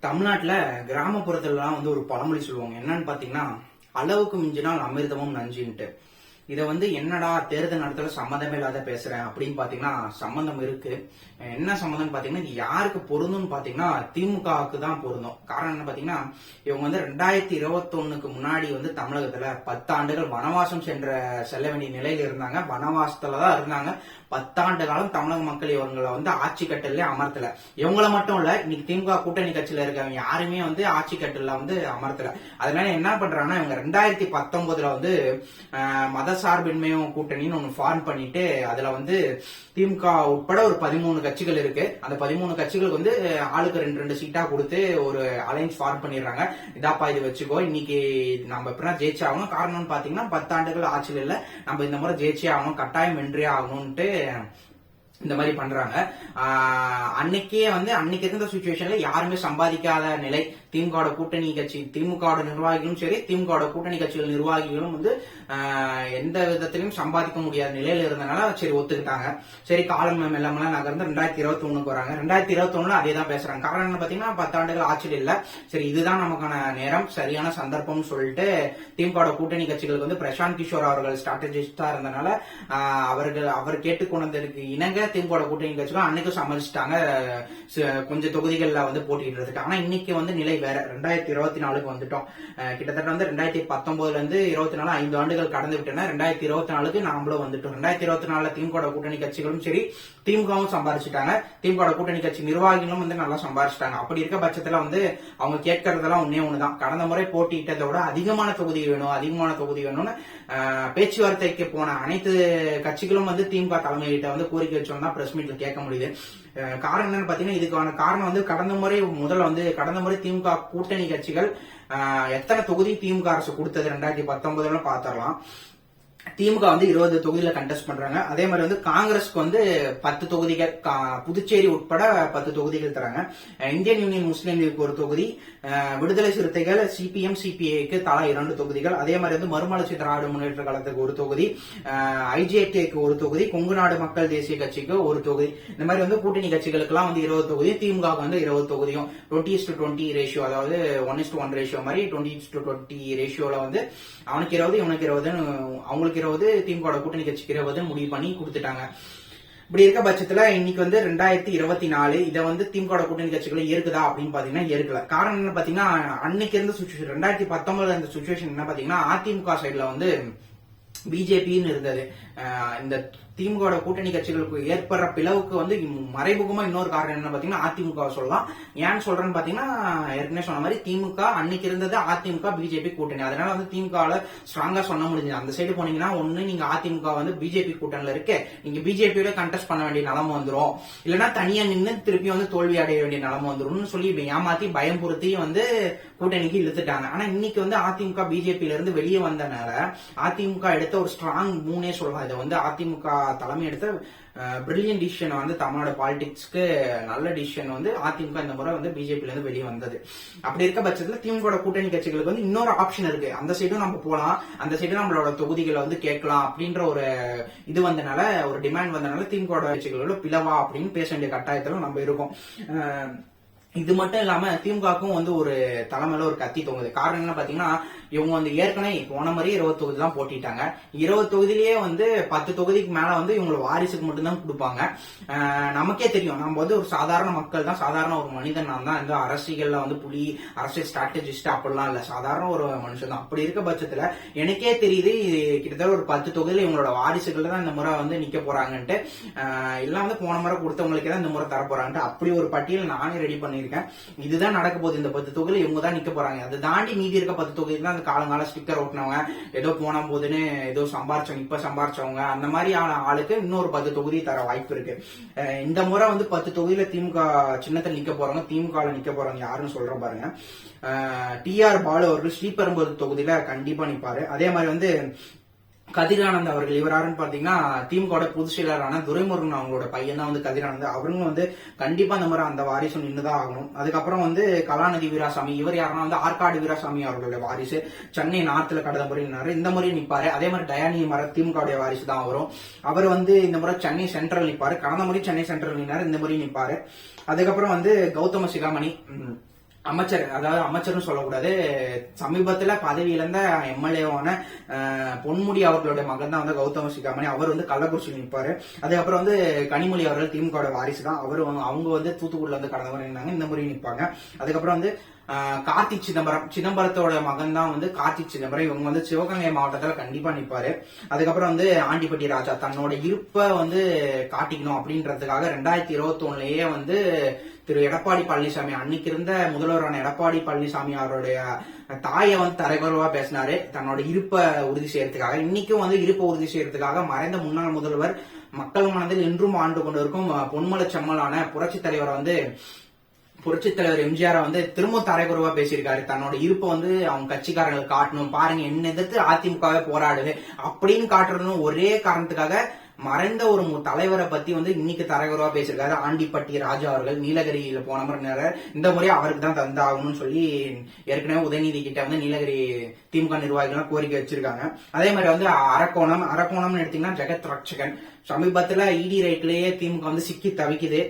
தமிழ்நாட்டில் கிராமப்புறத்துலலாம் வந்து ஒரு பழமொழி சொல்லுவாங்க. என்னன்னு பார்த்தீங்கன்னா அளவுக்கு மிஞ்சினால் அமிர்தமும் நஞ்சுன்ட்டு. இதை வந்து என்னடா தேர்தல் நடத்தல சம்மந்தமே இல்லாத பேசுறேன் அப்படின்னு பாத்தீங்கன்னா சம்மந்தம் இருக்கு. என்ன சம்மந்தம் பாத்தீங்கன்னா இது யாருக்கு பொருந்தும்னு பாத்தீங்கன்னா திமுகவுக்கு தான் பொருந்தும். காரணம் என்ன பாத்தீங்கன்னா இவங்க வந்து ரெண்டாயிரத்தி இருபத்தொன்னுக்கு முன்னாடி வந்து தமிழகத்துல பத்தாண்டுகள் வனவாசம் சென்ற செல்ல வேண்டிய நிலையில இருந்தாங்க. வனவாசத்துல தான் இருந்தாங்க. பத்தாண்டு காலம் தமிழக மக்கள் இவங்களை வந்து ஆட்சி கட்டல அமர்த்தல. இவங்கள மட்டும் இல்ல இன்னைக்கு திமுக கூட்டணி கட்சியில இருக்கவங்க யாருமே வந்து ஆட்சி கட்டல வந்து அமர்த்தல. அதனால என்ன பண்றாங்கன்னா இவங்க ரெண்டாயிரத்தி பத்தொன்பதுல வந்து மத மதசார்பின்மையும் கூட்டணின்னு ஒன்று ஃபார்ம் பண்ணிட்டு அதுல வந்து திமுக உட்பட ஒரு பதிமூணு கட்சிகள் இருக்கு. அந்த பதிமூணு கட்சிகளுக்கு வந்து ஆளுக்கு ரெண்டு ரெண்டு சீட்டா கொடுத்து ஒரு அலைன்ஸ் ஃபார்ம் பண்ணிடுறாங்க. இதாப்பா இது வச்சுக்கோ இன்னைக்கு நம்ம எப்படின்னா ஜெயிச்சே ஆகணும். காரணம்னு பாத்தீங்கன்னா பத்தாண்டுகள் ஆட்சியில் இல்ல. நம்ம இந்த முறை ஜெயிச்சே ஆகணும் கட்டாயம் வென்றே ஆகணும்ட்டு இந்த மாதிரி பண்றாங்க. அன்னைக்கே வந்து அன்னைக்கு இருந்த சுச்சுவேஷன்ல யாருமே சம்பாதிக்காத நிலை திமுக கூட்டணி கட்சி திமுக நிர்வாகிகளும் சரி திமுக கூட்டணி கட்சிகள் நிர்வாகிகளும் வந்து எந்த விதத்திலையும் சம்பாதிக்க முடியாத நிலையில இருந்தனால சரி ஒத்துக்கிட்டாங்க. சரி காலம் மெல்லமெல்லாம் நகர்ந்து ரெண்டாயிரத்தி இருபத்தி ஒண்ணுக்கு வராங்க. ரெண்டாயிரத்தி இருபத்தி ஒண்ணுல அதே தான் பேசுறாங்க. காரணம் என்ன பாத்தீங்கன்னா பத்தாண்டுகள் ஆட்சியில் இல்ல. சரி இதுதான் நமக்கான நேரம். சரியான சந்தர்ப்பம்னு சொல்லிட்டு திமுக கூட்டணி கட்சிகளுக்கு வந்து பிரசாந்த் கிஷோர் அவர்கள் ஸ்ட்ராட்டஜிஸ்டா இருந்தனால அவர்கள் அவர் கேட்டுக்கொண்டதற்கு இணங்க திமுக கூட்டணி கட்சிகள் அன்னைக்கும் சமாளிச்சிட்டாங்க ச- கொஞ்சம் தொகுதிகள்ல வந்து போட்டியிடுறதுக்கு. ஆனா இன்னைக்கு வந்து நிலை வேற ரெண்டாயிரத்தி இருபத்தி நாலுக்கு வந்துட்டோம். கிட்டத்தட்ட வந்து ரெண்டாயிரத்தி பத்தொன்பதுல இருந்து இருபத்தி நாலு ஐந்து ஆண்டுகள் கடந்து விட்டன. ரெண்டாயிரத்தி இருபத்தி நாலுக்கு நாமளும் வந்துட்டோம். ரெண்டாயிரத்தி இருபத்தி நாலுல திமுக கூட்டணி கட்சிகளும் சரி திமுகவும் சம்பாரிச்சிட்டாங்க. திமுக கூட்டணி கட்சி நிர்வாகிகளும் வந்து நல்லா சம்பாரிச்சிட்டாங்க. அப்படி இருக்க பட்சத்துல வந்து அவங்க கேட்கறதெல்லாம் ஒன்னே ஒண்ணுதான். கடந்த முறை போட்டியிட்டதை விட அதிகமான தொகுதி வேணும் அதிகமான தொகுதி வேணும்னு பேச்சுவார்த்தைக்கு போன அனைத்து கட்சிகளும் வந்து திமுக தலைமையிட்ட வந்து கோரிக்கை வச்சோம்னா பிரஸ் மீட்ல கேட்க முடியுது. காரணம் என்னன்னு பாத்தீங்கன்னா இதுக்கான காரணம் வந்து கடந்த முறை முதல்ல வந்து கடந்த முறை திமுக கூட்டணி கட்சிகள் எத்தனை தொகுதி திமுக அரசு கொடுத்தது? ரெண்டாயிரத்தி பத்தொன்பதுல பாத்திரலாம் திமுக வந்து இருபது தொகுதியில கண்டெஸ்ட் பண்றாங்க. அதே மாதிரி வந்து காங்கிரஸ்க்கு வந்து பத்து தொகுதிகள் கா- புதுச்சேரி உட்பட பத்து தொகுதிகள் தராங்க. இந்தியன் யூனியன் முஸ்லீம் லீக் ஒரு தொகுதி விடுதலை சிறுத்தைகள் சிபிஎம் சிபிஐக்கு தலா இரண்டு தொகுதிகள். அதே மாதிரி வந்து மறுமலர்ச்சி திராவிட முன்னேற்ற கழகத்துக்கு ஒரு தொகுதி ஐஜேகேக்கு ஒரு தொகுதி கொங்கு நாடு மக்கள் தேசிய கட்சிக்கு ஒரு தொகுதி. இந்த மாதிரி வந்து கூட்டணி கட்சிகளுக்கெல்லாம் வந்து இருபது தொகுதி திமுக வந்து இருபது தொகுதியும். டுவெண்ட்டி டு டுவெண்ட்டி ரேஷியோ அதாவது ஒன் டு ஒன் ரேஷியோ மாதிரி டுவெண்ட்டி டு டுவெண்ட்டி ரேஷியோல வந்து அவனுக்கு இருபது இவனுக்கு இருபதுன்னு அவங்களுக்கு இருபது திமுக கூட்டணி கட்சிக்கு இருபதுன்னு முடிவு பண்ணி கொடுத்துட்டாங்க. இப்படி இருக்க பட்சத்துல இன்னைக்கு வந்து ரெண்டாயிரத்தி இருபத்தி நாலு இதை வந்து திமுக கூட்டணி கட்சிகளும் இருக்குதா அப்படின்னு பாத்தீங்கன்னா இருக்கல காரணம் என்ன பாத்தீங்கன்னா அன்னைக்கு இருந்த சுச்சுவேஷன் ரெண்டாயிரத்தி பத்தொன்பதுல இருந்த சுச்சுவேஷன் என்ன பாத்தீங்கன்னா அதிமுக சைடுல வந்து பிஜேபின்னு இருந்தது. இந்த திமுக கூட்டணி கட்சிகளுக்கு ஏற்படுற பிளவுக்கு வந்து மறைமுகமா இன்னொரு காரணம் என்ன பாத்தீங்கன்னா அதிமுக சொல்லலாம். ஏன் சொல்றேன்னு பாத்தீங்கன்னா ஏற்கனவே சொன்ன மாதிரி திமுக அன்னைக்கு இருந்தது அதிமுக பிஜேபி கூட்டணி. அதனால வந்து திமுகல ஸ்ட்ராங்கா சொன்ன முடிஞ்சது. அந்த சைடு போனீங்கன்னா ஒண்ணு நீங்க அதிமுக வந்து பிஜேபி கூட்டணியில இருக்கு நீங்க பிஜேபியோட கண்டெஸ்ட் பண்ண வேண்டிய நிலம வந்துரும். இல்லைன்னா தனியா நின்று திருப்பி வந்து தோல்வி அடைய வேண்டிய நிலம வந்துரும்னு சொல்லி ஏமாத்தி பயம்புறுத்தி வந்து கூட்டணிக்கு இழுத்துட்டாங்க. ஆனா இன்னைக்கு வந்து அதிமுக பிஜேபியில இருந்து வெளியே வந்தனால அதிமுக எடுத்த ஒரு ஸ்ட்ராங் மூணே சொல்லலாம். அதை வந்து அதிமுக தலைமை எடுத்த பிரில்லியன் டிசிஷன் வந்து தமிழ்நாடு பாலிடிக்ஸ்க்கு நல்ல டிசிஷன் வந்து அதிமுக இந்த முறை வந்து பிஜேபில இருந்து வெளியே வந்தது. அப்படி இருக்க பட்சத்தில் திமுக கூட்டணி கட்சிகளுக்கு வந்து இன்னொரு ஆப்ஷன் இருக்கு. அந்த சைடும் நம்ம போகலாம் அந்த சைடும் நம்மளோட தொகுதிகளை வந்து கேட்கலாம் அப்படின்ற ஒரு இது வந்தனால ஒரு டிமாண்ட் வந்தனால திமுக கட்சிகளோட பிளவா அப்படின்னு பேச வேண்டிய கட்டாயத்துல நம்ம இருக்கோம். இது மட்டும் இல்லாம திமுகவுக்கும் வந்து ஒரு தலைமையில ஒரு கத்தி தோங்குது காரணம் என்ன பாத்தீங்கன்னா இவங்க வந்து ஏற்கனவே போன மாதிரி இருபது தொகுதி தான் போட்டிட்டாங்க. இருபது தொகுதியிலேயே வந்து பத்து தொகுதிக்கு மேல வந்து இவங்களை வாரிசுக்கு மட்டும்தான் கொடுப்பாங்க. நமக்கே தெரியும். நம்ம வந்து ஒரு சாதாரண மக்கள் தான். சாதாரண ஒரு மனிதன் நான் தான். இந்த அரசியல்ல வந்து புலி அரசியல் ஸ்ட்ராட்டஜிஸ்ட் அப்படிலாம் இல்ல. சாதாரண ஒரு மனுஷன் தான். அப்படி இருக்க பட்சத்துல எனக்கே தெரியுது இது கிட்டத்தட்ட ஒரு பத்து தொகுதியில் இவங்களோட வாரிசுகள் தான் இந்த முறை வந்து நிக்க போறாங்கன்ட்டு. எல்லாம் வந்து போன முறை கொடுத்தவங்களுக்கே தான் இந்த முறை தர போறாங்கன்ட்டு. அப்படி ஒரு பட்டியல் நானே ரெடி பண்ணியிருக்கேன். இதுதான் நடக்க போகுது. இந்த பத்து தொகுதியில் இவங்க தான் நிக்க போறாங்க. அதை தாண்டி மீதி இருக்க பத்து தொகுதியில் தான் அந்த காலங்கால ஸ்டிக்கர் ஓட்டினவங்க ஏதோ போன போதுன்னு ஏதோ சம்பாரிச்சவங்க இப்ப சம்பாரிச்சவங்க அந்த மாதிரி ஆளுக்கு இன்னொரு பத்து தொகுதி தர வாய்ப்பு இருக்கு. இந்த முறை வந்து பத்து தொகுதியில திமுக சின்னத்தில் நிக்க போறவங்க திமுக நிக்க போறவங்க யாருன்னு சொல்ற பாருங்க. டிஆர் பாலு அவர்கள் ஸ்ரீபெரும்புதூர் தொகுதியில கண்டிப்பா நிப்பாரு. அதே மாதிரி வந்து கதிரானந்த் அவர்கள் இவர் யாருன்னு பாத்தீங்கன்னா திமுக பொதுச் செயலரான துரைமுருகன் அவங்களோட பையன் தான் வந்து கதிரானந்த். அவருங்க வந்து கண்டிப்பா இந்த மாதிரி அந்த வாரிசு நின்றுதான் ஆகணும். அதுக்கப்புறம் வந்து கலாநிதி வீராசாமி இவர் யாருன்னா வந்து ஆற்காடு வீராசாமி அவர்களுடைய வாரிசு. சென்னை நார்த்ல கடந்த முறை நின்னாரு. இந்த முறை நிப்பாரு. அதே மாதிரி டயானி மர திமுக வாரிசு தான் வரும் அவர் வந்து இந்த முறை சென்னை சென்ட்ரல் நிப்பாரு. கடந்த முறை சென்னை சென்ட்ரல் நின்னாரு. இந்த முறை நிப்பாரு. அதுக்கப்புறம் வந்து கௌதம சிகாமணி அமைச்சர் அதாவது அமைச்சர்னு சொல்லக்கூடாது சமீபத்துல பதவி இழந்த எம்எல்ஏவான பொன்முடி அவர்களுடைய மகன் தான் வந்து கௌதம சிகாமணி. அவர் வந்து கள்ளக்குறிச்சியில் நிற்பாரு. அதுக்கப்புறம் வந்து கனிமொழி அவர்கள் திமுக வாரிசு தான் அவர் அவங்க வந்து தூத்துக்குடியில வந்து கடந்த இருந்தாங்க. இந்த முறையும் நிற்பாங்க. அதுக்கப்புறம் வந்து ஆஹ், கார்த்திக் சிதம்பரம் சிதம்பரத்தோட மகன் தான் வந்து கார்த்திக் சிதம்பரம். இவங்க வந்து சிவகங்கை மாவட்டத்தில் கண்டிப்பா நிப்பாரு. அதுக்கப்புறம் வந்து ஆண்டிப்பட்டி ராஜா தன்னோட இருப்பை வந்து காட்டிக்கணும் அப்படின்றதுக்காக ரெண்டாயிரத்தி இருபத்தி ஒண்ணுலயே வந்து திரு எடப்பாடி பழனிசாமி அன்னைக்கு இருந்த முதல்வரான எடப்பாடி பழனிசாமி அவருடைய தாயை வந்து தரைக்குறவா பேசினாரு. தன்னோட இருப்பை உறுதி செய்யறதுக்காக. இன்னைக்கும் வந்து இருப்பை உறுதி செய்யறதுக்காக மறைந்த முன்னாள் முதல்வர் மக்கள் மனதில் இன்றும் ஆண்டு கொண்டிருக்கும் பொன்மலை செம்மலான புரட்சி தலைவர் வந்து புரட்சி தலைவர் எம்ஜிஆர் வந்து திரும்ப தரைக்குறவா பேசியிருக்காரு. தன்னோட இருப்பை வந்து அவங்க கட்சிக்காரங்களுக்கு காட்டணும். பாருங்க என்ன எதிர்த்து அதிமுகவே போராடுது. அப்படின்னு காட்டுறதுன்னு ஒரே காரணத்துக்காக மறைந்த ஒரு தலைவரை பத்தி வந்து இன்னைக்கு தரகுறவா பேசியிருக்காரு. ஆண்டிப்பட்டி ராஜா அவர்கள் நீலகிரியில போன முறை இந்த முறை அவருக்கு தான் தந்தாகணும்னு சொல்லி ஏற்கனவே உதயநிதி கிட்ட வந்து நீலகிரி திமுக நிர்வாகிகள் கோரிக்கை வச்சிருக்காங்க. அதே மாதிரி வந்து அரக்கோணம் அரக்கோணம்னு எடுத்தீங்கன்னா ஜெகத் ரட்சகன் சமீபத்துல இடி ரைட்லயே திமுக வந்து சிக்கி தவிக்குது.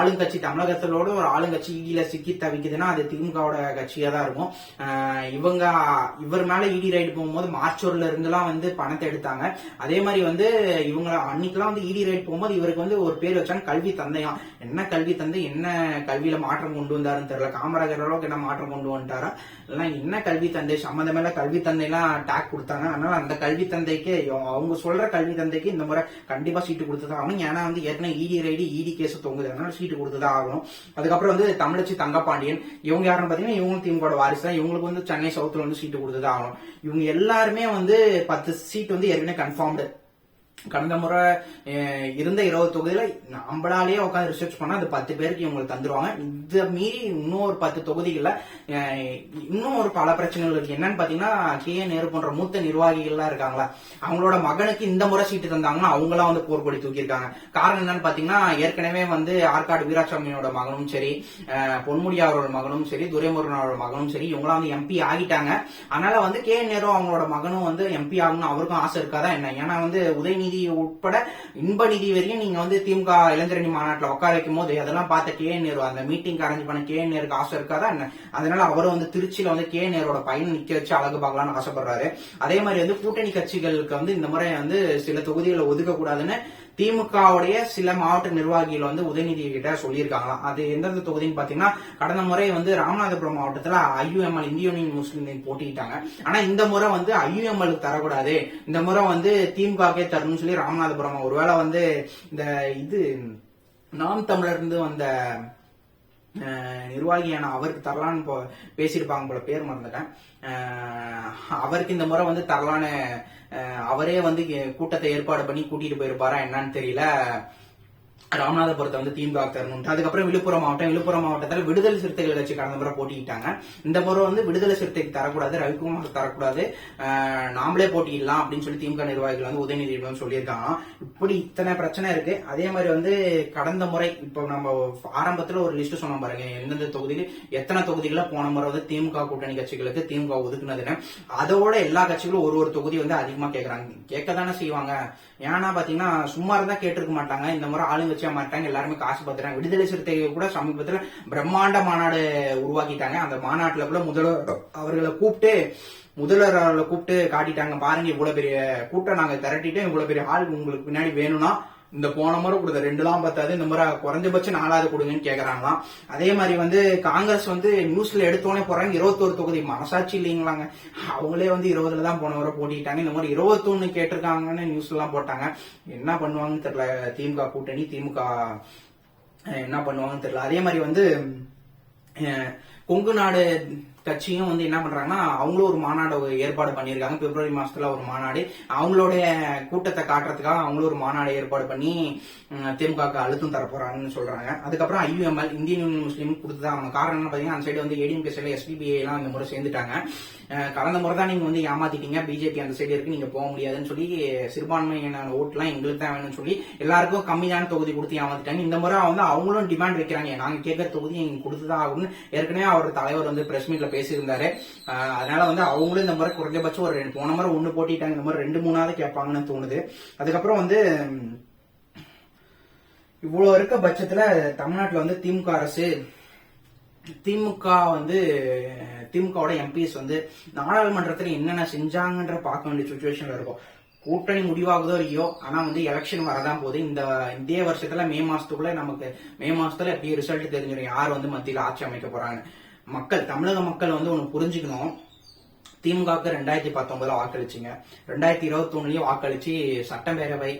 ஆளுங்கட்சி தமிழகத்திலோட ஒரு ஆளுங்கட்சி இடியில சிக்கி தவிக்குதுன்னா அது திமுகவோட கட்சியா தான் இருக்கும் இவங்க இவர் மேல இடி ரைடு போகும்போது மார்ச்சூர்ல இருந்துலாம் வந்து பணத்தை எடுத்தாங்க. அதே மாதிரி வந்து இவங்க அன்னைக்கெல்லாம் வந்து இடி ரைடு போகும்போது இவருக்கு வந்து ஒரு பேர் வச்சாங்க கல்வி தந்தையா என்ன கல்வி தந்தை என்ன கல்வியில மாற்றம் கொண்டு வந்தாருன்னு தெரியல. காமராஜர் அளவுக்கு என்ன மாற்றம் கொண்டு வந்துட்டாரா? இல்லைன்னா என்ன கல்வி தந்தை சம்மந்தமேல கல்வி தந்தைலாம் டேக் கொடுத்தாங்க. அதனால அந்த கல்வி தந்தைக்கு அவங்க சொல்ற கல்வி தந்தைக்கு இந்த முறை கண்டிப்பா சீட்டு கொடுத்துதான் ஆகணும். ஏன்னா வந்து ஏற்கனவே இடி ரைடி இடி கேஸ் தொங்குது. அதனால சீட்டு கொடுத்துதான் ஆகணும். அதுக்கப்புறம் வந்து தமிழச்சி தங்கப்பாண்டியன். இவங்க யாருன்னு பாத்தீங்கன்னா இவங்களும் திமுக வாரிசு தான். இவங்களுக்கு வந்து சென்னை சவுத்துல வந்து சீட்டு கொடுத்துதான் ஆகணும். இவங்க எல்லாருமே வந்து பத்து சீட் வந்து ஏற்கனவே கன்ஃபார்ம்டு கடந்த முறை இருந்த இருபது தொகுதியில நம்மளாலேயே உட்காந்து ரிசர்ச் பண்ணா அது பத்து பேருக்கு இவங்களுக்கு தந்துருவாங்க. இதை மீறி இன்னும் ஒரு பத்து தொகுதிகளில் இன்னும் ஒரு பல பிரச்சனைகள் இருக்கு. என்னன்னு பாத்தீங்கன்னா கே. நேரு போன்ற மூத்த நிர்வாகிகள்லாம் இருக்காங்களா? அவங்களோட மகனுக்கு இந்த முறை சீட்டு தந்தாங்கன்னா அவங்களாம் வந்து போர்க்கொடி தூக்கியிருக்காங்க. காரணம் என்னன்னு பாத்தீங்கன்னா ஏற்கனவே வந்து ஆற்காடு வீராசாமியோட மகனும் சரி பொன்முடி அவரோட மகனும் சரி துரைமுருகனோட மகனும் சரி இவங்களாம் வந்து எம்பி ஆகிட்டாங்க. அதனால வந்து கே. நேரு அவங்களோட மகனும் வந்து எம்பி ஆகணும் அவருக்கும் ஆசை இருக்காதா என்ன? ஏன்னா வந்து உதயநிதி உட்பட இன்ப நிதி வரையும் நீங்க வந்து திமுக இளைஞரணி மாநாட்டில் உட்கார வைக்கும் போது அதெல்லாம் பார்த்த கே நேரு அந்த மீட்டிங் அரேஞ்ச் பண்ண கே நேருக்கு ஆசை இருக்காதா என்ன? அதனால அவரும் வந்து திருச்சியில வந்து கே நேரோட பையன் நிக்க வச்சு அழகு பார்க்கலாம்னு ஆசைப்படுறாரு. அதே மாதிரி வந்து கூட்டணி கட்சிகளுக்கு வந்து இந்த முறை வந்து சில தொகுதிகளை ஒதுக்க கூடாதுன்னு திமுகவுடைய சில மாவட்ட நிர்வாகிகள் வந்து உதயநிதி கிட்ட சொல்லியிருக்காங்களாம். அது எந்தெந்த தொகுதின்னு பாத்தீங்கன்னா கடந்த முறை வந்து ராமநாதபுரம் மாவட்டத்துல ஐயுஎம்எல் இந்திய யூனியன் முஸ்லீம் லீக் போட்டிட்டாங்க ஆனா இந்த முறை வந்து ஐயுஎம்எலுக்கு தரக்கூடாது. இந்த முறை வந்து திமுகவே தரணும்னு சொல்லி ராமநாதபுரம் ஒருவேளை வந்து இந்த இது நாம் தமிழர் இருந்து வந்த நிர்வாகியான அவருக்கு தரலான்னு போ- பேசியிருப்பாங்க போல பேர் மறந்துட்டேன். அவருக்கு இந்த முறை வந்து தரலான்னு அவரே வந்து கூட்டத்தை ஏற்பாடு பண்ணி கூட்டிட்டு போயிருப்பாரா என்னன்னு தெரியல. ராமநாதபுரத்தை வந்து திமுக தரணும் அதுக்கப்புறம் விழுப்புரம் மாவட்டம் விழுப்புரம் மாவட்டத்தில் விடுதலை சிறுத்தைகள் கட்சி கடந்த முறை போட்டிக்கிட்டாங்க இந்த முறை வந்து விடுதலை சிறுத்தைக்கு தரக்கூடாது ரவிக்குமார் தரக்கூடாது நாமளே போட்டியிடலாம் அப்படின்னு சொல்லி திமுக நிர்வாகிகள் வந்து உதயநிதியிடம் சொல்லியிருக்காங்க. இப்படி இத்தனை பிரச்சனை இருக்கு. அதே மாதிரி வந்து கடந்த முறை இப்போ நம்ம ஆரம்பத்தில் ஒரு லிஸ்ட் சொன்னோம் பாருங்க. எந்தெந்த தொகுதியில் எத்தனை தொகுதிகளில் போன முறை வந்து திமுக கூட்டணி கட்சிகளுக்கு திமுக ஒதுக்குனதுன்னு. அதோட எல்லா கட்சிகளும் ஒரு ஒரு தொகுதி வந்து அதிகமாக கேட்கறாங்க கேட்க தானே செய்வாங்க. ஏன்னா பாத்தீங்கன்னா சும்மா இருந்தா கேட்டிருக்க மாட்டாங்க. இந்த முறை ஆளுங்கட்சியா மாட்டாங்க எல்லாருமே காசு பத்துறாங்க விடுதலை சிறுத்தைகள் கூட சமீபத்துல பிரம்மாண்ட மாநாடு உருவாக்கிட்டாங்க. அந்த மாநாட்டுல கூட முதல்வர் அவர்களை கூப்பிட்டு முதல்வர் அவர்களை கூப்பிட்டு காட்டிட்டாங்க. பாருங்க இவ்வளவு பெரிய கூட்டம் நாங்க திரட்டிட்டு இவ்வளவு பெரிய ஆள் உங்களுக்கு பின்னாடி வேணும்னா இந்த போன முறை கொடுத்த ரெண்டுலாம் பத்தாது இந்த முறை குறைஞ்சபட்சம் நாலாவது கொடுங்கன்னு கேக்குறாங்களாம். அதே மாதிரி வந்து காங்கிரஸ் வந்து நியூஸ்ல எடுத்தோடனே போறாங்க இருபத்தோரு தொகுதி. மனசாட்சி இல்லைங்களாங்க. அவங்களே வந்து இருபதுல தான் போன முறை போட்டிட்டாங்க. இந்த மாதிரி இருபத்தொன்னு கேட்டிருக்காங்கன்னு நியூஸ் எல்லாம் போட்டாங்க. என்ன பண்ணுவாங்கன்னு தெரியல திமுக கூட்டணி திமுக என்ன பண்ணுவாங்கன்னு தெரியல. அதே மாதிரி வந்து கொங்கு நாடு கட்சியும் வந்து என்ன பண்றாங்கன்னா அவங்களும் ஒரு மாநாடு ஏற்பாடு பண்ணியிருக்காங்க. பிப்ரவரி மாசத்துல ஒரு மாநாடு. அவங்களுடைய கூட்டத்தை காட்டுறதுக்காக அவங்களும் ஒரு மாநாடு ஏற்பாடு பண்ணி திமுக அழுத்தம் தரப்போறாங்கன்னு சொல்றாங்க. அதுக்கப்புறம் ஐயுஎம்எல் இந்தியன் யூனியன் முஸ்லீம் கொடுத்துதான் அவங்க காரணம் என்ன பாத்தீங்கன்னா அந்த சைடு வந்து ஏடிஎம்கே சைடு எஸ்பிபிஐ எல்லாம் இந்த முறை சேர்ந்துட்டாங்க. கடந்த முறை தான் நீங்க வந்து ஏமாத்திட்டீங்க. பிஜேபி அந்த சைடு இருக்கு நீங்க போக முடியாதுன்னு சொல்லி சிறுபான்மையான ஓட்டுலாம் எங்களுக்கு தான் வேணும்னு சொல்லி எல்லாருக்கும் கம்மியான தொகுதி கொடுத்து ஏமாத்திட்டாங்க. இந்த முறை வந்து அவங்களும் டிமாண்ட் வைக்கிறாங்க. நாங்க கேட்கற தொகுதி எங்க கொடுத்துதான் ஆகும்னு ஏற்கனவே அவர் தலைவர் வந்து பிரஸ் மீட்ல பேசியிருந்தாரு. அதனால வந்து அவங்களும் இந்த முறை குறைஞ்சபட்சம் ஒரு ரெண்டு போன முறை ஒண்ணு போட்டிட்டாங்க. இந்த முறை ரெண்டு மூணாவது கேட்பாங்கன்னு தோணுது. அதுக்கப்புறம் வந்து இவ்வளவு இருக்க பட்சத்துல தமிழ்நாட்டுல வந்து திமுக அரசு திமுக வந்து திமுகவோட எம்பிஸ் வந்து நாடாளுமன்றத்தில் என்னென்ன செஞ்சாங்கன்ற பார்க்க வேண்டிய சுச்சுவேஷன்ல இருக்கும். கூட்டணி முடிவாகுதோ இல்லையோ ஆனா வந்து எலெக்ஷன் வரதான் போகுது. இந்த இதே வருஷத்துல மே மாசத்துக்குள்ள நமக்கு மே மாசத்துல எப்படி ரிசல்ட் தெரிஞ்சிடும்? யார் வந்து மத்தியில் ஆட்சி அமைக்க போறாங்க மக்கள் தமிழக மக்கள் வந்து ஒன்று புரிஞ்சுக்கணும். திமுகவுக்கு ரெண்டாயிரத்தி பத்தொன்பதுல வாக்களிச்சிங்க. ரெண்டாயிரத்தி இருபத்தி ஒண்ணுலயும் வாக்களிச்சு சட்டப்பேரவை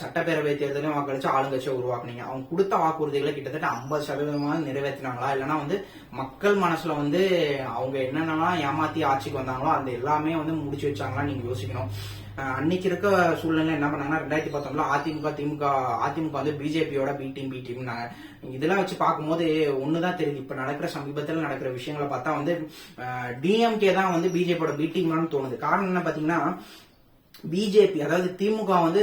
சட்டப்பேரவை தேர்தலையும் வாக்களிச்சு ஆளுங்கட்சியை உருவாக்குனீங்க. அவங்க கொடுத்த வாக்குறுதிகளை கிட்டத்தட்ட ஐம்பது சதவீதமாக நிறைவேற்றினாங்களா? இல்லைன்னா வந்து மக்கள் மனசுல வந்து அவங்க என்னென்னலாம் ஏமாத்தி ஆட்சிக்கு வந்தாங்களோ அந்த எல்லாமே வந்து முடிச்சு வச்சாங்களா நீங்க யோசிக்கணும். அன்னைக்கு இருக்க சூழ்நிலை என்ன பண்ணாங்கன்னா ரெண்டாயிரத்தி பத்தொன்பதுல அதிமுக திமுக அதிமுக வந்து பிஜேபியோட பி டீம் பி டீம்னாங்க இதெல்லாம் வச்சு பார்க்கும்போது ஒண்ணுதான் தெரியுது. இப்ப நடக்கிற சமீபத்தில் நடக்கிற விஷயங்களை பார்த்தா வந்து டிஎம்கே தான் வந்து பிஜேபியோட பி டீம்னு தோணுது. காரணம் என்ன பாத்தீங்கன்னா பிஜேபி அதாவது திமுக வந்து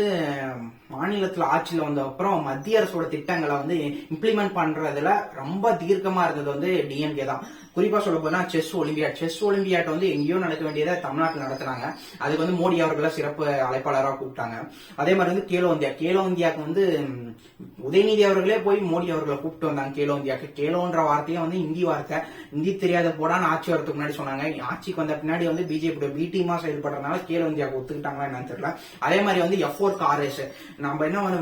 மாநிலத்துல ஆட்சியில வந்த அப்புறம் மத்திய அரசோட திட்டங்களை வந்து இம்ப்ளிமெண்ட் பண்றதுல ரொம்ப தீர்க்கமா இருந்தது வந்து டிஎம்கே தான். குறிப்பா சொல்ல போனா செஸ் ஒலிம்பியாட் செஸ் ஒலிம்பியாட் வந்து எங்கேயோ நடக்க வேண்டியதை தமிழ்நாட்டில் நடத்துறாங்க. அதுக்கு வந்து மோடி அவர்களை சிறப்பு அழைப்பாளராக கூப்பிட்டாங்க. அதே மாதிரி வந்து கேலோ இந்தியா கேலோ இந்தியாவுக்கு வந்து உதயநிதி அவர்களே போய் மோடி அவர்களை கூப்பிட்டு வந்தாங்க கேலோ இந்தியாவுக்கு. கேலோன்ற வார்த்தையே வந்து ஹிந்தி வார்த்தை. ஹிந்தி தெரியாத போடான்னு ஆட்சி வரதுக்கு முன்னாடி சொன்னாங்க. ஆட்சிக்கு வந்த பின்னாடி வந்து பிஜேபியோட பி டீமா செயல்படுறதுனால கேலோ இந்தியாவுக்கு ஒத்துக்கிட்டாங்களா என்னன்னு தெரியல. அதே மாதிரி வந்து எஃப் ஃபோர் கார் ரேஸ் நம்ம என்ன வந்து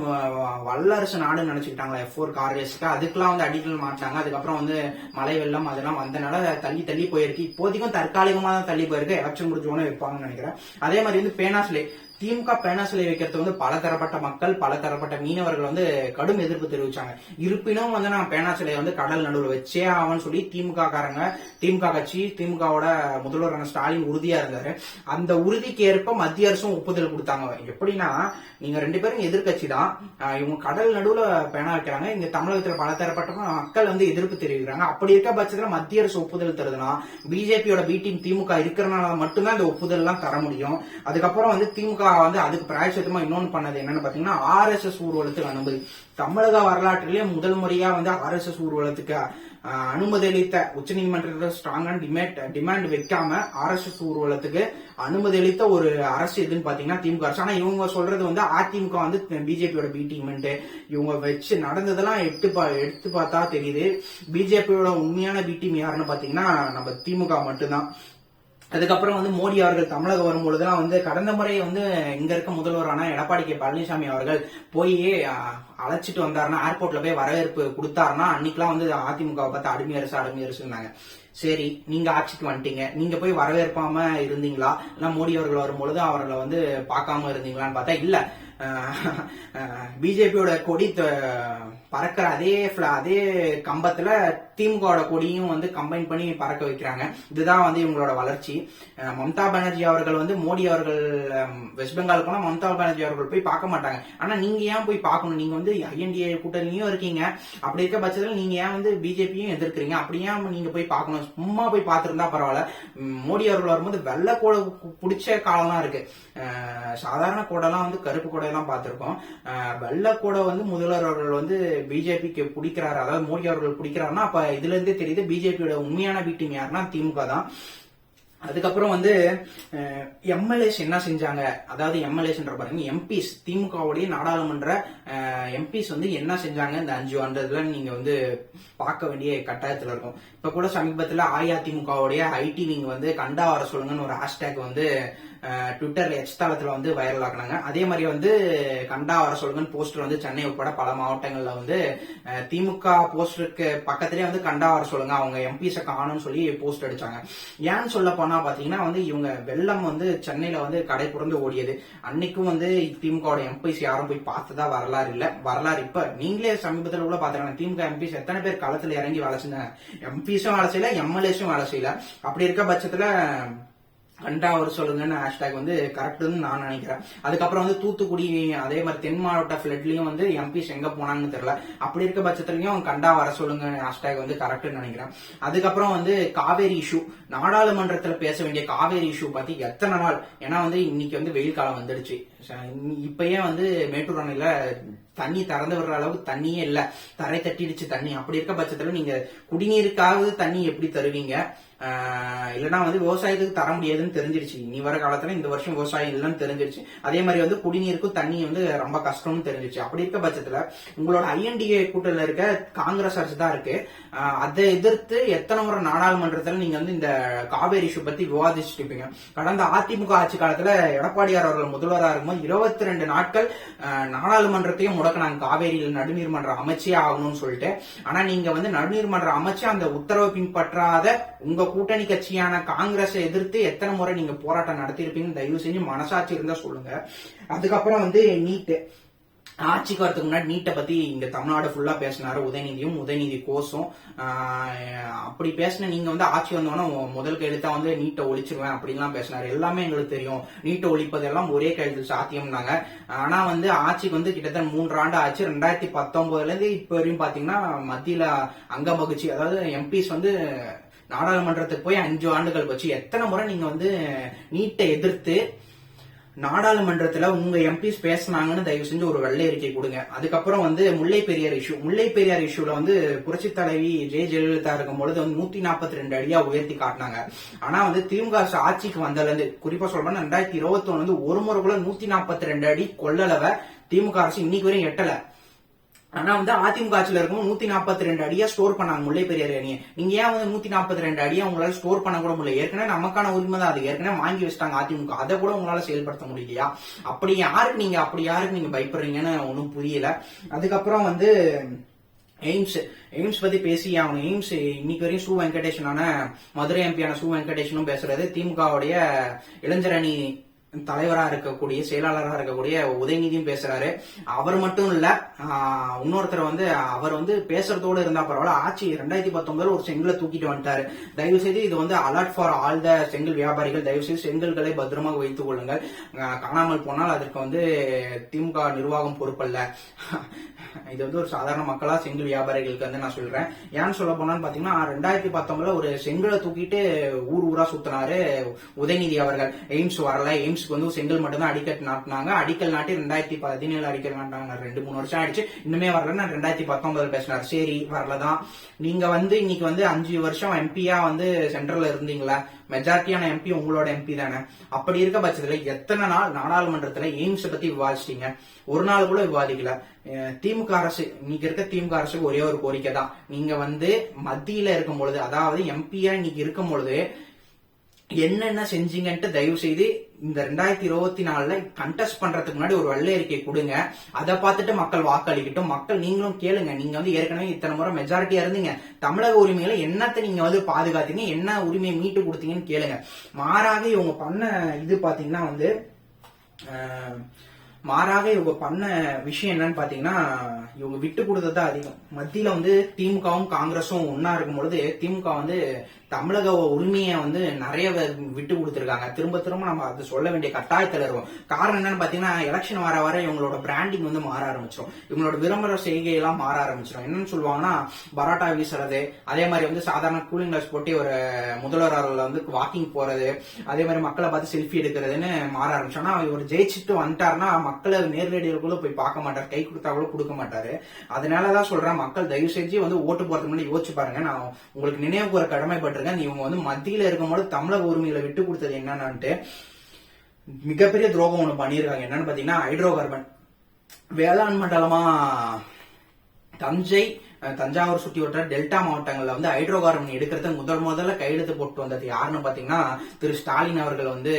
வல்லரசு நாடுன்னு நினைச்சுக்கிட்டாங்களா எஃப் ஃபோர் கார் ரேஸ்க்கு அதுக்கெல்லாம் வந்து அடிக்கல் மாட்டாங்க அதுக்கப்புறம் வந்து மழை வெள்ளம் அதெல்லாம் அதனால தள்ளி தள்ளி போயிருக்கு. இப்போதைக்கும் தற்காலிகமா தான் தள்ளி போயிருக்கு. எலெக்ஷன் முடிஞ்சோன்னு வைப்பாங்கன்னு நினைக்கிறேன். அதே மாதிரி வந்து பேனா திமுக பேனா சிலை வைக்கிறது வந்து பல தரப்பட்ட மக்கள் பல தரப்பட்ட மீனவர்கள் வந்து கடும் எதிர்ப்பு தெரிவிச்சாங்க. இருப்பினும் வந்து நான் பேனா சிலையை வந்து கடல் நடுவில் வச்சே ஆவன்னு சொல்லி திமுக காரங்க திமுக கட்சி திமுகவோட முதல்வரான ஸ்டாலின் உறுதியா இருந்தாரு. அந்த உறுதிக்கு ஏற்ப மத்திய அரசும் ஒப்புதல் கொடுத்தாங்க. எப்படின்னா நீங்க ரெண்டு பேரும் எதிர்க்கட்சி தான். இவங்க கடல் நடுவுல பேனா வைக்கிறாங்க. இங்க தமிழகத்துல பல தரப்பட்ட மக்கள் வந்து எதிர்ப்பு தெரிவிக்கிறாங்க. அப்படி இருக்க பட்சத்துல மத்திய அரசு ஒப்புதல் தருதுன்னா பிஜேபியோட பி டீம் திமுக இருக்கிறனால மட்டும்தான் இந்த ஒப்புதல் எல்லாம் தர முடியும். அதுக்கப்புறம் வந்து திமுக வந்து அதுக்கு பிராயசத்தமா இன்னொன்னு பண்ணது என்னன்னு பாத்தீங்கன்னா ஆர்எஸ்எஸ் ஊர்வலத்துக்கு அனுமதி. தமிழக வரலாற்றிலேயே முதல் முறையா வந்து ஆர்எஸ்எஸ் ஊர்வலத்துக்கு அனுமதி அளித்த உச்சநீதிமன்றத்தில் ஸ்ட்ராங்கான டிமாண்ட் டிமாண்ட் வைக்காம ஆர்எஸ்எஸ் ஊர்வலத்துக்கு அனுமதி அளித்த ஒரு அரசு எதுன்னு பாத்தீங்கன்னா திமுக அரசு. ஆனா இவங்க சொல்றது வந்து அதிமுக வந்து பிஜேபியோட பி இவங்க வச்சு நடந்ததெல்லாம் எடுத்து பா எடுத்து பார்த்தா தெரியுது. பிஜேபியோட உண்மையான பி டீம் யாருன்னு பாத்தீங்கன்னா நம்ம திமுக மட்டும்தான். அதுக்கப்புறம் வந்து மோடி அவர்கள் தமிழகம் வரும்பொழுதுலாம் வந்து கடந்த முறை வந்து இங்க இருக்க முதல்வரான எடப்பாடி கே பழனிசாமி அவர்கள் போய் அழைச்சிட்டு வந்தாருன்னா ஏர்போர்ட்ல போய் வரவேற்பு கொடுத்தாருன்னா அன்னைக்கெல்லாம் வந்து அதிமுக பார்த்து அடிமை அரசு அடிமை அரசுனாங்க சரி நீங்க ஆட்சிக்கு வந்துட்டீங்க. நீங்க போய் வரவேற்பாம இருந்தீங்களா? இல்ல மோடி அவர்கள் வரும்பொழுது அவர்களை வந்து பார்க்காம இருந்தீங்களான்னு பார்த்தா இல்ல. பிஜேபியோட கொடி பறக்கிற அதே அதே கம்பத்துல திமுகவோட கொடியும் வந்து கம்பைன் பண்ணி பறக்க வைக்கிறாங்க. இதுதான் வந்து இவங்களோட வளர்ச்சி. மம்தா பானர்ஜி அவர்கள் வந்து மோடி அவர்கள் வெஸ்ட் பெங்கால் போனா மம்தா பானர்ஜி அவர்கள் போய் பார்க்க மாட்டாங்க. ஆனா நீங்க ஏன் போய் பார்க்கணும்? நீங்க வந்து ஐஎன்டிஏ கூட்டணியும் இருக்கீங்க. அப்படி இருக்க பட்சத்தில் நீங்க ஏன் வந்து பிஜேபியும் எதிர்க்கிறீங்க? அப்படி ஏன் நீங்க போய் பார்க்கணும்? சும்மா போய் பார்த்துருந்தா பரவாயில்ல. மோடி அவர்கள் வரும்போது வெள்ளை கோடை பிடிச்ச காலம்லாம் இருக்கு. சாதாரண கூடலாம் வந்து கருப்பு கோடையெல்லாம் பார்த்துருக்கோம். வெள்ளை கோடை வந்து முதல்வர் அவர்கள் வந்து பிஜேபிக்கு பிடிக்கிறாரு? அதாவது மோடி அவர்கள் பிடிக்கிறாருன்னா அப்ப இதுல இருந்தே தெரியுது பிஜேபியோட உண்மையான வீட்டிங் யாருன்னா திமுக தான். அதுக்கப்புறம் வந்து எம்எல்ஏஸ் என்ன செஞ்சாங்க? அதாவது எம்எல்ஏஸ்ன்ற பாருங்க எம்பிஸ் திமுகவுடைய நாடாளுமன்ற எம்பிஸ் வந்து என்ன செஞ்சாங்க? இந்த அஞ்சு ஆண்டுல நீங்க வந்து பார்க்க வேண்டிய கட்டாயத்துல இருக்கும். இப்ப கூட சமீபத்துல அஇஅதிமுகவுடைய ஐடி விங் வந்து கண்டா வர சொல்லுங்கன்னு ஒரு ஹேஷ்டேக் வந்து ட்விட்டர் ட்விட்டர்ல எச் வந்து வைரல் ஆக்குனாங்க. அதே மாதிரி வந்து கண்டா வர சொல்லுங்கன்னு போஸ்டர் வந்து சென்னை உட்பட பல மாவட்டங்களில் வந்து திமுக போஸ்டருக்கு பக்கத்திலே வந்து கண்டா வர சொல்லுங்க அவங்க எம்பிஸை காணும்னு சொல்லி போஸ்ட் அடிச்சாங்க. ஏன்னு சொல்ல போனா பாத்தீங்கன்னா வந்து இவங்க வெள்ளம் வந்து சென்னையில வந்து கடை புறந்து ஓடியது. அன்னைக்கும் வந்து திமுகவோட எம்பிஸ் யாரும் போய் பார்த்ததா வரலாறு இல்ல. வரலாறு இப்ப நீங்களே சமீபத்தில் கூட பாத்துக்கலாம் திமுக எம்பிஸ் எத்தனை பேர் களத்துல இறங்கி வேலை செஞ்சாங்க. எம்பிஸும் வேலை செய்யல எம்எல்ஏஸும் வேலை செய்யல. அப்படி இருக்க பட்சத்துல கண்டா அவர் சொல்லுங்கன்னு ஹேஷ்டாக் வந்து கரெக்டுன்னு நான் நினைக்கிறேன். அதுக்கப்புறம் வந்து தூத்துக்குடி அதே மாதிரி தென் மாவட்ட ஃபிளட்லயும் வந்து எம்பிஸ் எங்க போனாங்கன்னு தெரியல. அப்படி இருக்க பட்சத்துலயும் கண்டா வர சொல்லுங்க ஹேஷ்டாக் வந்து கரெக்டுன்னு நினைக்கிறேன். அதுக்கப்புறம் வந்து காவேரி இஷ்யூ நாடாளுமன்றத்துல பேச வேண்டிய காவேரி இஷ்யூ பத்தி எத்தனை நாள்? ஏன்னா வந்து இன்னைக்கு வந்து வெயில் காலம் வந்துடுச்சு. இப்பயே வந்து மேட்டூர் அணையில தண்ணி திறந்து விடுற அளவுக்கு தண்ணியே இல்ல. தரை தட்டிடுச்சு தண்ணி. அப்படி இருக்க பட்சத்துல நீங்க குடிநீருக்காவது தண்ணி எப்படி தருவீங்க? இல்லைனா இல்லைன்னா வந்து விவசாயத்துக்கு தர முடியாதுன்னு தெரிஞ்சிருச்சு. இனி வர காலத்துல இந்த வருஷம் விவசாயம் இல்லைன்னு தெரிஞ்சிருச்சு. அதே மாதிரி வந்து குடிநீருக்கும் தண்ணி வந்து ரொம்ப கஷ்டம்னு தெரிஞ்சிருச்சு. அப்படி இருக்க பட்சத்துல உங்களோட ஐஎன்டிஏ கூட்டத்தில் இருக்க காங்கிரஸ் அரசு தான் இருக்கு. அதை எதிர்த்து எத்தனை முறை நாடாளுமன்றத்தில் நீங்க வந்து இந்த காவேரி இஷ்யூ பத்தி விவாதிச்சுட்டு இருப்பீங்க. கடந்த அதிமுக ஆட்சி காலத்துல எடப்பாடியார் அவர்கள் முதல்வராக இருக்கும்போது இருபத்தி ரெண்டு நாட்கள் நாடாளுமன்றத்தையும் முடக்கினாங்க. காவேரியில் நடுநீர் மன்றம் அமைச்சே ஆகணும்னு சொல்லிட்டு. ஆனா நீங்க வந்து நடுநீர் மன்றம் அமைச்சு அந்த உத்தரவை பின்பற்றாத உங்க கூட்டணி கட்சியான காங்கிரஸை எதிர்த்து எத்தனை முறை நீங்க போராட்டம் நடத்திருப்பீங்கன்னு தயவு செஞ்சு மனசாட்சி இருந்தா சொல்லுங்க. அதுக்கப்புறம் வந்து நீட்டு ஆட்சிக்கு வரதுக்கு முன்னாடி நீட்டை பத்தி இங்க தமிழ்நாடு ஃபுல்லா பேசினாரு உதயநிதியும் உதயநிதி கோஷம். அப்படி பேசின நீங்க வந்து ஆட்சி வந்தோன்னா முதல் கையெழுத்தா வந்து நீட்டை ஒழிச்சிருவேன் அப்படின்லாம் பேசினாரு. எல்லாமே எங்களுக்கு தெரியும். நீட்டை ஒழிப்பதெல்லாம் ஒரே கையெழுத்து சாத்தியம்னாங்க. ஆனா வந்து ஆட்சிக்கு வந்து கிட்டத்தட்ட மூன்று ஆண்டு ஆச்சு. ரெண்டாயிரத்தி பத்தொன்பதுல இருந்து இப்ப வரையும் பாத்தீங்கன்னா மத்தியில அங்க மகிழ்ச்சி. அதாவது எம்பிஸ் வந்து நாடாளுமன்றத்துக்கு போய் அஞ்சு ஆண்டுகள் வச்சு எத்தனை முறை நீங்க வந்து நீட்டை எதிர்த்து நாடாளுமன்றத்துல உங்க எம்பிஸ் பேசினாங்கன்னு தயவு செஞ்சு ஒரு வெள்ளை அறிக்கை கொடுங்க. அதுக்கப்புறம் வந்து முல்லை பெரியார் இஷ்யூ முல்லை பெரியார் இஷ்யூல வந்து புரட்சி தலைவி ஜெய ஜெயலலிதா இருக்கும் பொழுது வந்து நூத்தி நாற்பத்தி ரெண்டு அடியா உயர்த்தி காட்டினாங்க. ஆனா வந்து திமுக அரசு ஆட்சிக்கு வந்ததுல இருந்து குறிப்பா சொல்லணும்னா ரெண்டாயிரத்தி இருபத்தி ஒன்னு வந்து ஒரு முறை கூட நூத்தி நாற்பத்தி ரெண்டு அடி கொள்ளளவை திமுக அரசு இன்னைக்கு வரையும் எட்டல. ஆனா வந்து அதிமுக ஆட்சியில இருக்கும் நூத்தி நாற்பத்தி ரெண்டு அடியா ஸ்டோர் பண்ணாங்க முல்லை பெரியார் அணியை. நீங்க ஏன் வந்து நூத்தி நாற்பத்தி ரெண்டு அடியா உங்களால ஸ்டோர் பண்ண கூட முடியல? ஏற்கனவே நமக்கான உரிமை தான் அது. ஏற்கனவே வாங்கி வச்சிட்டாங்க அதிமுக. அதை கூட உங்களால செயல்படுத்த முடியலையா? அப்படி யாருக்கு நீங்க அப்படி யாருக்கு நீங்க பயப்படுறீங்கன்னு ஒன்றும் புரியல. அதுக்கப்புறம் வந்து எய்ம்ஸ் எய்ம்ஸ் பத்தி பேசி அவங்க எய்ம்ஸ் இன்னைக்கு வரையும் சு வெங்கடேஷனான மதுரை எம்பியான சு வெங்கடேஷனும் பேசுறது திமுகவுடைய இளைஞரணி தலைவரா இருக்கக்கூடிய செயலாளராக இருக்கக்கூடிய உதயநிதியும் பேசுறாரு. அவர் மட்டும் இல்ல இன்னொருத்தர் வந்து அவர் வந்து பேசுறதோடு இருந்தா பரவாயில்ல. ஆட்சி ரெண்டாயிரத்தி பத்தொன்பதுல ஒரு செங்கலை தூக்கிட்டு வந்துட்டாரு. தயவு செய்து இது வந்து அலர்ட் ஃபார் ஆல் த செங்கல் வியாபாரிகள். தயவு செய்து செங்கல்களை பத்திரமாக வைத்துக் கொள்ளுங்கள். காணாமல் போனால் அதற்கு வந்து திமுக நிர்வாகம் பொறுப்பல்ல. இது வந்து ஒரு சாதாரண மக்களா செங்கல் வியாபாரிகளுக்கு வந்து நான் சொல்றேன். ஏன்னு சொல்ல போனான்னு பாத்தீங்கன்னா ரெண்டாயிரத்தி பத்தொன்பதுல ஒரு செங்கலை தூக்கிட்டு ஊர் ஊரா சுத்தினாரு உதயநிதி அவர்கள். எய்ம்ஸ் வரல எய்ம்ஸ்க்கு வந்து செங்கல் மட்டும் தான் அடிக்கல் நாட்டினாங்க. அடிக்கல் நாட்டி ரெண்டாயிரத்தி பதினேழு அடிக்கல் நாட்டினாங்க. ரெண்டு மூணு வருஷம் ஆயிடுச்சு. இன்னுமே வரல நான் ரெண்டாயிரத்தி பத்தொன்பதுல பேசினார். சரி வரலதான். நீங்க வந்து இன்னைக்கு வந்து அஞ்சு வருஷம் எம்பியா வந்து சென்ட்ரல்ல இருந்தீங்களா மெஜாரிட்டியான எம்பி உங்களோட எம்பி தானே? அப்படி இருக்க பட்சத்துல எத்தனை நாள் நாடாளுமன்றத்துல எய்ம்ஸ் பத்தி விவாதிச்சிட்டீங்க? ஒரு நாள் கூட விவாதிக்கல. திமுக அரசு இன்னைக்கு இருக்க திமுக அரசுக்கு ஒரே ஒரு கோரிக்கை தான் நீங்க வந்து மத்தியில இருக்கும் பொழுது அதாவது எம்பியா இன்னைக்கு இருக்கும் பொழுது என்னென்ன செஞ்சீங்கன்ட்டு தயவு செய்து இந்த ரெண்டாயிரத்தி இருபத்தி நாலுல கண்டெஸ்ட் பண்றதுக்கு முன்னாடி ஒரு வெள்ளை அறிக்கை கொடுங்க. அதை பார்த்துட்டு மக்கள் வாக்களிக்கட்டும். மக்கள் நீங்களும் கேளுங்க. நீங்க வந்து ஏற்கனவே இத்தனை முறை மெஜாரிட்டியா இருந்தீங்க. தமிழக உரிமையில என்னத்தை நீங்க வந்து பாதுகாத்தீங்க? என்ன உரிமையை மீட்டு கொடுத்தீங்கன்னு கேளுங்க. மாறாக இவங்க பண்ண இது பாத்தீங்கன்னா வந்து மாறாக இவங்க பண்ண விஷயம் என்னன்னு பாத்தீங்கன்னா இவங்க விட்டு கொடுத்தது தான் அதிகம். மத்தியில வந்து திமுகவும் காங்கிரஸும் ஒன்னா இருக்கும் பொழுது திமுக வந்து தமிழக உரிமையை வந்து நிறைய விட்டு கொடுத்துருக்காங்க. திரும்ப திரும்ப நம்ம அது சொல்ல வேண்டிய கட்டாயத்தில் இருக்கும். காரணம் என்னன்னு பார்த்தீங்கன்னா எலெக்ஷன் வர வர இவங்களோட பிராண்டிங் வந்து மாற ஆரம்பிச்சிடும் இவங்களோட விளம்பர செய்கையெல்லாம் மாற ஆரம்பிச்சிடும் என்னன்னு சொல்லுவாங்கன்னா பரோட்டா வீசுறது அதே மாதிரி வந்து சாதாரண கூலிங் கிளாஸ் போட்டு ஒரு முதல்வர் வந்து வாக்கிங் போறது அதே மாதிரி மக்களை பார்த்து செல்ஃபி எடுக்கிறதுன்னு மாற ஆரம்பிச்சோம்னா இவர் ஜெயிச்சுட்டு வந்துட்டாருன்னா மக்களை நேரடியில் போய் பார்க்க மாட்டார். கை கொடுத்தா கூட கொடுக்க மாட்டாரு. அதனாலதான் சொல்றேன் மக்கள் தயவு செஞ்சு வந்து ஓட்டு போறதுக்கு முன்னாடி யோசிச்சு பாருங்க. நான் உங்களுக்கு நினைவு கூற கடமைப்பட்டிருக்கேன் இவங்க வந்து மத்தியில இருக்கும்போது தமிழக உரிமைகளை விட்டு கொடுத்தது என்னன்னுட்டு மிகப்பெரிய துரோகம் ஒண்ணு பண்ணியிருக்காங்க. என்னன்னு பாத்தீங்கன்னா ஹைட்ரோ கார்பன் வேளாண் மண்டலமா தஞ்சை தஞ்சாவூர் சுற்றி வட்ட டெல்டா மாவட்டங்களில் வந்து ஹைட்ரோ கார்பன் எடுக்கிறத முதல் முதல்ல கையெழுத்து போட்டு வந்தது யாருன்னு பார்த்தீங்கன்னா திரு ஸ்டாலின் அவர்கள் வந்து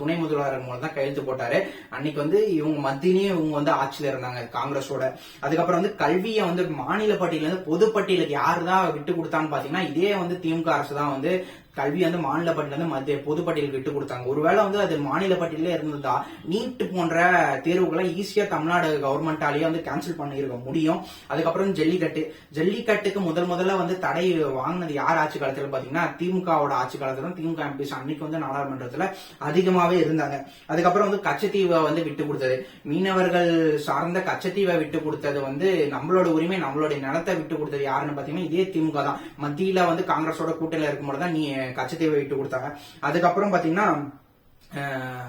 துணை முதல்வர் மூலம் தான் கையெழுத்து போட்டாரு. அன்னைக்கு வந்து இவங்க மத்தியிலேயே இவங்க வந்து ஆட்சியில் இருந்தாங்க காங்கிரஸோட. அதுக்கப்புறம் வந்து கல்வியை வந்து மாநில பட்டியல இருந்து பொது பட்டியலுக்கு யாரு தான் விட்டு கொடுத்தான்னு பார்த்தீங்கன்னா இதே வந்து திமுக அரசு தான் வந்து கல்வி வந்து மாநில பட்டியல மத்திய பொதுப்பட்டியலுக்கு விட்டு கொடுத்தாங்க. ஒருவேளை வந்து அது மாநில பட்டியலே இருந்ததா நீட் போன்ற தேர்வுகளை ஈஸியா தமிழ்நாடு கவர்மெண்டாலேயே வந்து கேன்சல் பண்ணியிருக்க முடியும். அதுக்கப்புறம் ஜல்லிக்கட்டு. ஜல்லிக்கட்டுக்கு முதல் முதல்ல வந்து தடை வாங்கினது யார் ஆட்சி காலத்துல பாத்தீங்கன்னா திமுகவோட ஆட்சி காலத்துல தான் திமுக எம்பிஸ் அன்னைக்கு வந்து நாடாளுமன்றத்துல அதிகமாவே இருந்தாங்க. அதுக்கப்புறம் வந்து கச்சத்தீவை வந்து விட்டு கொடுத்தது. மீனவர்கள் சார்ந்த கச்சத்தீவை விட்டு கொடுத்தது வந்து நம்மளோட உரிமை நம்மளுடைய நிலத்தை விட்டு கொடுத்தது யாருன்னு பாத்தீங்கன்னா இதே திமுக தான். மத்தியில வந்து காங்கிரஸோட கூட்டணியில இருக்கும்போது தான் நீ கச்சத்தீவை விட்டு கொடுத்தாங்க. அதுக்கப்புறம் பாத்தீங்கன்னா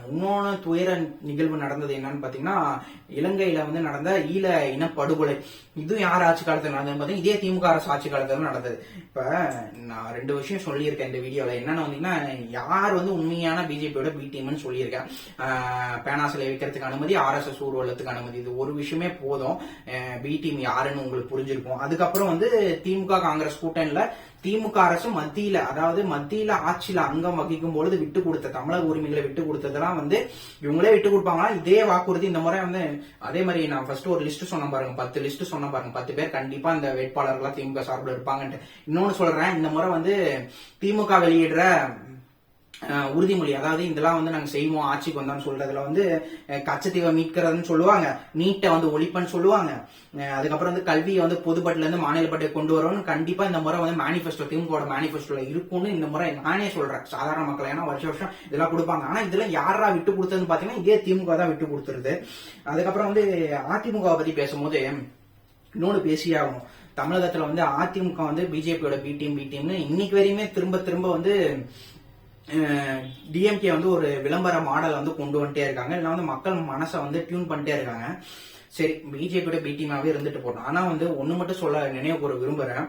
இன்னொன்று துயர நிகழ்வு நடந்தது என்னன்னு பாத்தீங்கன்னா இலங்கையில வந்து நடந்த ஈழ இனப்படுகொலை. இதுவும் யார் ஆட்சி காலத்தில் நடந்ததுன்னு பாத்தீங்கன்னா இதே திமுக அரசு ஆட்சி காலத்தில் நடந்தது. இப்ப நான் ரெண்டு விஷயம் சொல்லியிருக்கேன் இந்த வீடியோல. என்னன்னு வந்தீங்கன்னா யார் வந்து உண்மையான பிஜேபியோட பி டீம்னு சொல்லியிருக்கேன். அஹ் பேனா சிலை வைக்கிறதுக்கு அனுமதி ஆர்எஸ்எஸ் ஊர்வலத்துக்கு அனுமதி. இது ஒரு விஷயமே போதும். பி டீம் யாருன்னு உங்களுக்கு புரிஞ்சிருக்கும். அதுக்கப்புறம் வந்து திமுக காங்கிரஸ் கூட்டணியில திமுக அரசு மத்தியில அதாவது மத்தியில ஆட்சியில அங்கம் வகிக்கும் பொழுது விட்டு கொடுத்த தமிழக உரிமைகளை விட்டு கொடுத்ததெல்லாம் வந்து இவங்களே விட்டு கொடுப்பாங்களா? இதே வாக்குறுதி இந்த முறை வந்து அதே மாதிரி நான் ஃபர்ஸ்ட் ஒரு லிஸ்ட் சொன்ன பாருங்க பத்து லிஸ்ட் சொன்ன பாருங்க பத்து பேர் கண்டிப்பா இந்த வேட்பாளர்களா திமுக சார்பில் இருப்பாங்கன்ட்டு. இன்னொன்னு சொல்றேன் இந்த முறை வந்து திமுக வெளியிடுற உறுதிமொழி. அதாவது இதெல்லாம் வந்து நாங்கள் செய்வோம் ஆட்சிக்கு வந்தோம்னு சொல்றதுல வந்து கச்சத்தீவை மீட்கிறதுன்னு சொல்லுவாங்க. நீட்டை வந்து ஒழிப்பன்னு சொல்லுவாங்க. அதுக்கப்புறம் வந்து கல்வியை வந்து பொதுப்பட்டிலேருந்து மாநிலப்பட்டை கொண்டு வரோம்னு கண்டிப்பாக இந்த முறை வந்து மேனிஃபெஸ்டோ திமுக மேனிஃபெஸ்டோல இருக்கும்னு இந்த முறை நானே சொல்றேன். சாதாரண மக்கள். ஏன்னா வருஷம் வருஷம் இதெல்லாம் கொடுப்பாங்க. ஆனால் இதெல்லாம் யாரா விட்டு கொடுத்ததுன்னு பார்த்தீங்கன்னா இதே திமுக தான் விட்டு கொடுத்துருது. அதுக்கப்புறம் வந்து அதிமுகவை பத்தி பேசும்போது இன்னொன்று பேசியே ஆகணும். தமிழகத்துல வந்து அதிமுக வந்து பிஜேபியோட பி டீம் பி டீம்னு இன்னைக்கு வரையுமே திரும்ப திரும்ப வந்து டிஎம்கே வந்து ஒரு விளம்பர மாடல் வந்து கொண்டு வந்துட்டே இருக்காங்க. இல்லை வந்து மக்கள் மனசை வந்து டியூன் பண்ணிட்டே இருக்காங்க. சரி பிஜேபியோட பிடிமாவே இருந்துட்டு போட்டோம் ஆனா வந்து ஒண்ணு மட்டும் சொல்ல நினைவு கூற விரும்புறேன்.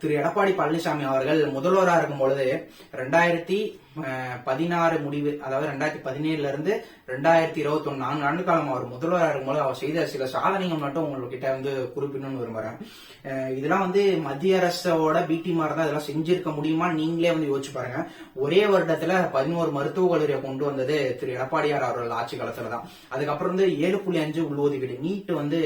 திரு எடப்பாடி பழனிசாமி அவர்கள் முதல்வராக இருக்கும் பொழுது ரெண்டாயிரத்தி பதினாறு முடிவு அதாவது ரெண்டாயிரத்தி பதினேழுல இருந்து ரெண்டாயிரத்தி இருபத்தி ஒன்னு நான்கு ஆண்டு காலம் அவர் முதல்வராக இருக்கும்போது அவர் செய்த சில சாதனைகள் மட்டும் உங்ககிட்ட வந்து குறிப்பிடணும்னு விரும்புறேன். இதெல்லாம் வந்து மத்திய அரசோட பிடி மாதிரி தான் இதெல்லாம் செஞ்சிருக்க முடியுமா நீங்களே வந்து யோசிச்சு பாருங்க. ஒரே வருடத்துல பதினோரு மருத்துவக் கல்லூரியை கொண்டு வந்தது திரு எடப்பாடியார் அவர்கள் ஆட்சி காலத்துல தான். அதுக்கப்புறம் வந்து ஏழு புள்ளி அஞ்சு உள்ஒதுக்கீடு நீட் வந்து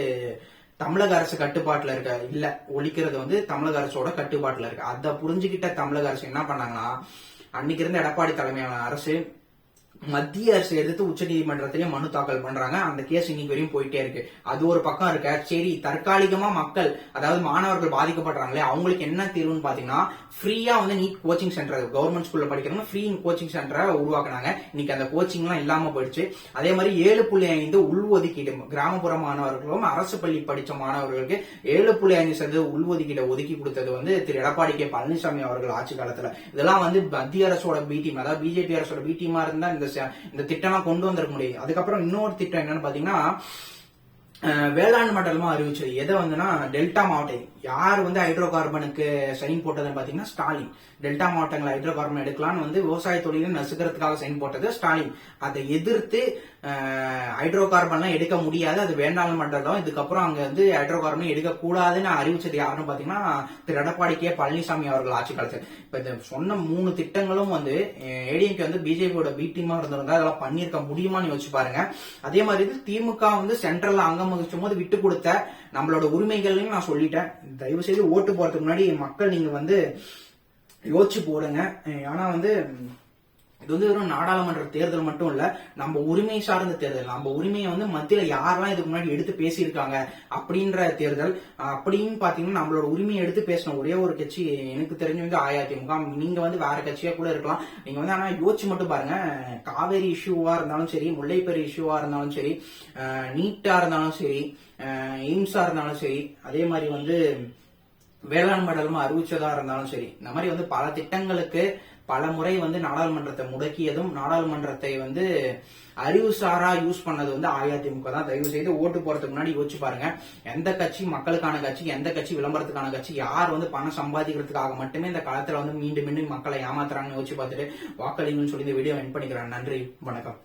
தமிழக அரசு கட்டுப்பாட்டுல இருக்க இல்ல ஒழிக்கிறது வந்து தமிழக அரசோட கட்டுப்பாட்டுல இருக்கு. அதை புரிஞ்சுக்கிட்ட தமிழக அரசு என்ன பண்ணாங்கன்னா அன்னைக்கு இருந்த எடப்பாடி தலைமையான அரசு மத்திய அரசு எதிர்த்து உச்சநீதிமன்றத்திலே மனு தாக்கல் பண்றாங்க. அந்த கேஸ் இன்னைக்கு வரையும் போயிட்டே இருக்கு. அது ஒரு பக்கம் இருக்க. சரி தற்காலிகமா மக்கள் அதாவது மாணவர்கள் பாதிக்கப்படுறாங்களே அவங்களுக்கு என்ன தீர்வுன்னு பாத்தீங்கன்னா ஃப்ரீயா வந்து நீட் கோச்சிங் சென்டர் கவர்மெண்ட் ஸ்கூல்ல படிக்கிறவங்க ஃப்ரீ கோச்சிங் சென்டரை உருவாக்குனாங்க. இன்னைக்கு அந்த கோச்சிங் எல்லாம் இல்லாம போயிடுச்சு. அதே மாதிரி ஏழு புள்ளி ஐந்து உள்ஒதுக்கீடு கிராமப்புற மாணவர்களும் அரசு பள்ளி படிச்ச மாணவர்களுக்கு ஏழு புள்ளி ஐந்து சதவீத உள்ஒதுக்கீடை ஒதுக்கி கொடுத்தது வந்து திரு எடப்பாடி கே பழனிசாமி அவர்கள் ஆட்சி காலத்துல. இதெல்லாம் வந்து மத்திய அரசோட பி டீம் அதாவது பிஜேபி அரசோட பி டீமா இருந்தா இந்த இந்த திட்டம்லாம் கொண்டு வந்திருக்க முடியும். அதுக்கப்புறம் இன்னொரு திட்டம் என்னன்னு பாத்தீங்கன்னா வேளாண் மண்டலமா அறிவிச்சது எதை வந்துன்னா டெல்டா மாவட்டம் யார் வந்து ஹைட்ரோ கார்பனுக்கு சைன் போட்டதுன்னு பாத்தீங்கன்னா ஸ்டாலின். டெல்டா மாவட்டங்களை ஹைட்ரோ கார்பன் எடுக்கலாம்னு வந்து விவசாய தொழிலை நசுக்கிறதுக்காக சைன் போட்டது ஸ்டாலின். அதை எதிர்த்து ஹைட்ரோ கார்பன்லாம் எடுக்க முடியாது அது வேண்டாம் மண்டலம். இதுக்கப்புறம் அங்க வந்து ஹைட்ரோ கார்பன் எடுக்கக்கூடாதுன்னு அறிவிச்சது யாருன்னு பாத்தீங்கன்னா திரு எடப்பாடி கே. பழனிசாமி அவர்கள் ஆட்சி காலத்தில். இப்ப இந்த சொன்ன மூணு திட்டங்களும் வந்து ஏடிஎம்கே வந்து பிஜேபியோட பி டீமா இருந்திருந்தா அதெல்லாம் பண்ணியிருக்க முடியுமான்னு யோசிச்சு பாருங்க. அதே மாதிரி திமுக வந்து சென்ட்ரல் அங்கம் வகிச்சும் விட்டு கொடுத்த நம்மளோட உரிமைகளையும் நான் சொல்லிட்டேன். தயவு செய்து ஓட்டு போறதுக்கு முன்னாடி மக்கள் நீங்க வந்து யோசிச்சு போடுங்க. ஆனா வந்து இது வந்து வெறும் நாடாளுமன்ற தேர்தல் மட்டும் இல்ல நம்ம உரிமை சார்ந்த தேர்தல். நம்ம உரிமையை வந்து மத்தியில யாரெல்லாம் இதுக்கு முன்னாடி எடுத்து பேசியிருக்காங்க அப்படின்ற தேர்தல் அப்படின்னு பாத்தீங்கன்னா நம்மளோட உரிமையை எடுத்து பேசின ஒரே ஒரு கட்சி எனக்கு தெரிஞ்சு வந்து அஇஅதிமுக. நீங்க வந்து வேற கட்சியா கூட இருக்கலாம். நீங்க வந்து ஆனா யோசிச்சு மட்டும் பாருங்க காவேரி இஷ்யூவா இருந்தாலும் சரி முல்லைப்பெரி இஷ்யூவா இருந்தாலும் சரி நீட்டா இருந்தாலும் சரி எய்ம்ஸா இருந்தாலும் சரி அதே மாதிரி வந்து வேளாண் மண்டலமா அறிவிச்சதா இருந்தாலும் சரி இந்த மாதிரி வந்து பல திட்டங்களுக்கு பல முறை வந்து நாடாளுமன்றத்தை முடக்கியதும் நாடாளுமன்றத்தை வந்து அறிவுசாரா யூஸ் பண்ணது வந்து அஇஅதிமுக தான். தயவு செய்து ஓட்டு போறதுக்கு முன்னாடி யோசிச்சு பாருங்க. எந்த கட்சி மக்களுக்கான கட்சி எந்த கட்சி விளம்பரத்துக்கான கட்சி யார் வந்து பணம் சம்பாதிக்கிறதுக்காக மட்டுமே இந்த காலத்துல வந்து மீண்டும் மீண்டும் மக்களை ஏமாத்துறாங்கன்னு யோசிச்சு பார்த்துட்டு வாக்களிங்கன்னு சொல்லி இந்த வீடியோ என் பண்ணிக்கிறேன். நன்றி வணக்கம்.